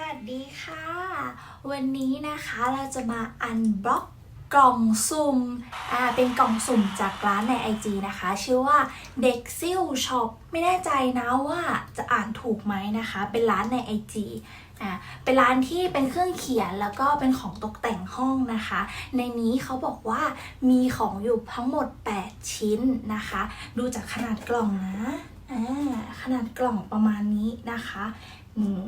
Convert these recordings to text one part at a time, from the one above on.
วัสดีค่ะ วันนี้นะคะเราจะมาอันบล็อกกล่องสุ่มอ่าเป็นกล่องสุ่มจากร้านใน IG นะคะ ชื่อว่าเด็กซิ่วช็อปไม่แน่ใจนะว่าจะอ่านถูกไหมนะคะ เป็นร้านใน IG อ่าเป็นร้านที่เป็นเครื่องเขียนแล้วก็เป็นของตกแต่งห้องนะคะ ในนี้เขาบอกว่ามีของอยู่ทั้งหมด 8 ชิ้นนะคะ ดูจากขนาดกล่องนะอ่าขนาดกล่องประมาณนี้นะคะอืม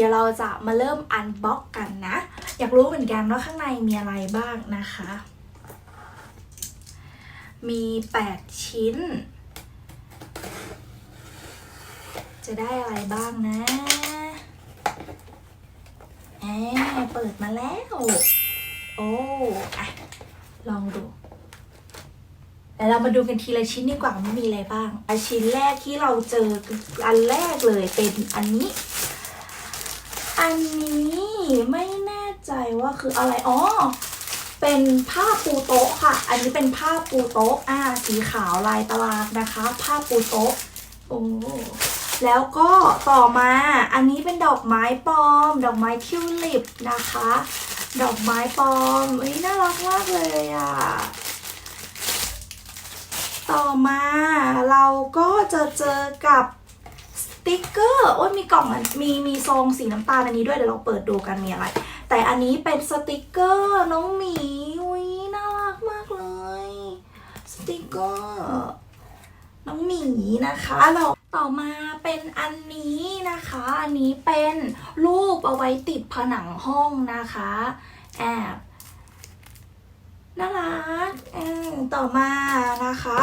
ดี๋ยวเราจะมาเริ่มอันบ็อกกันนะ อยากรู้เหมือนกันว่าข้างในมีอะไรบ้างนะคะ มี 8 ชิ้น จะได้อะไรบ้างนะแอบเปิดมาแล้ว โอ้อะลองดูแต่เรามาดูกันทีละชิ้นดีกว่าว่ามีอะไรบ้างอชิ้นแรกที่เราเจออันแรกเลยเป็นอันนี้ อันนี้ไม่แน่ใจว่าคืออะไร อ๋อ เป็นผ้าปูโต๊ะค่ะ อันนี้เป็นผ้าปูโต๊ะอ่าสีขาวลายตารางนะคะ ผ้าปูโต๊ะโอ้แล้วก็ต่อมาอันนี้เป็นดอกไม้ปลอม ดอกไม้ทิวลิปนะคะ ดอกไม้ปลอมเอ้ยน่ารักมากเลยอะต่อมาเราก็จะเจอกับ ติกเกอร์ โอ้ยมีกล่องมีมีซองสีน้ำตาลอันนี้ด้วยเดี๋ยวเราเปิดดูกันมีอะไร แต่อันนี้เป็นสติกเกอร์น้องหมีอุ้ยน่ารักมากเลย สติกเกอร์น้องหมีนะคะเราต่อมาเป็นอันนี้นะคะ อันนี้เป็นรูปเอาไว้ติดผนังห้องนะคะแอบน่ารักต่อมานะคะ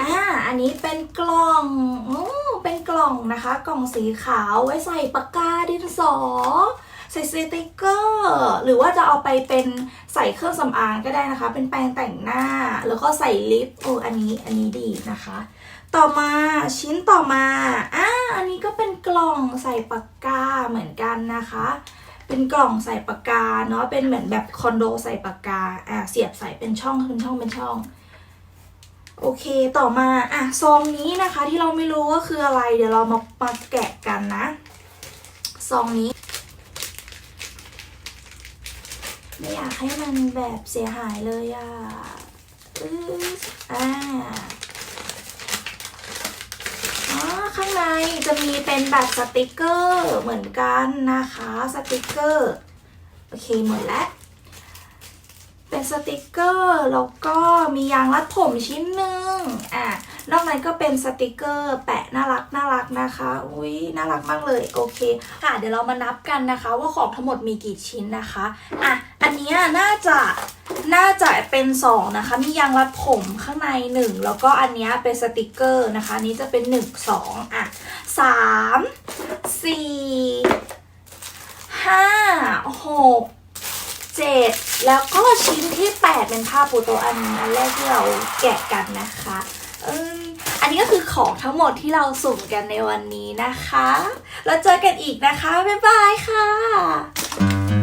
อ่าอันนี้เป็นกล่องอ เป็นกล่องนะคะ กล่องสีขาวไว้ใส่ปากกาดินสอ ใส่สติกเกอร์ หรือว่าจะเอาไปเป็นใส่เครื่องสำอางก็ได้นะคะ เป็นแปรงแต่งหน้า แล้วก็ใส่ลิปโอ้อันนี้อันนี้ดีนะคะ ต่อมาชิ้นต่อมาอ่าอันนี้ก็เป็นกล่องใส่ปากกาเหมือนกันนะคะเป็นกล่องใส่ปากกาเนาะเป็นเหมือนแบบคอนโดใส่ปากกาอ่าเสียบใส่เป็นช่องเป็นช่องเป็นช่อง โอเคต่อมาอะซองนี้นะคะที่เราไม่รู้ว่าคืออะไร เดี๋ยวเรามามาแกะกันนะซองนี้ ไม่อยากให้มันแบบเสียหายเลยอะอืออ่าข้างในจะมีเป็นแบบสติกเกอร์เหมือนกันนะคะสติกเกอร์โอเคหมดแล้ว เป็นสติกเกอร์แล้วก็ มียางรัดผมชิ้นหนึ่งอะนอกนั้นก็เป็นสติกเกอร์แปะน่ารักน่ารักนะคะ อุ้ยน่ารักมากเลยโอเค ค่ะ เดี๋ยวเรามานับกันนะคะ ว่าของทั้งหมดมีกี่ชิ้นนะคะอะอันนี้น่าจะน่าจะเป็น2นะคะ มียางรัดผมข้างใน 1 แล้วก็อันนี้เป็นสติกเกอร์นะคะนี้จะเป็น 1 2อะ3 ชิ้นที่แปดเป็นผ้าปูโตอันอันแรกที่เราแกะกันนะคะอมอันนี้ก็คือของทั้งหมดที่เราสุ่มกันในวันนี้นะคะ แล้วเจอกันอีกนะคะ บ๊ายบายค่ะ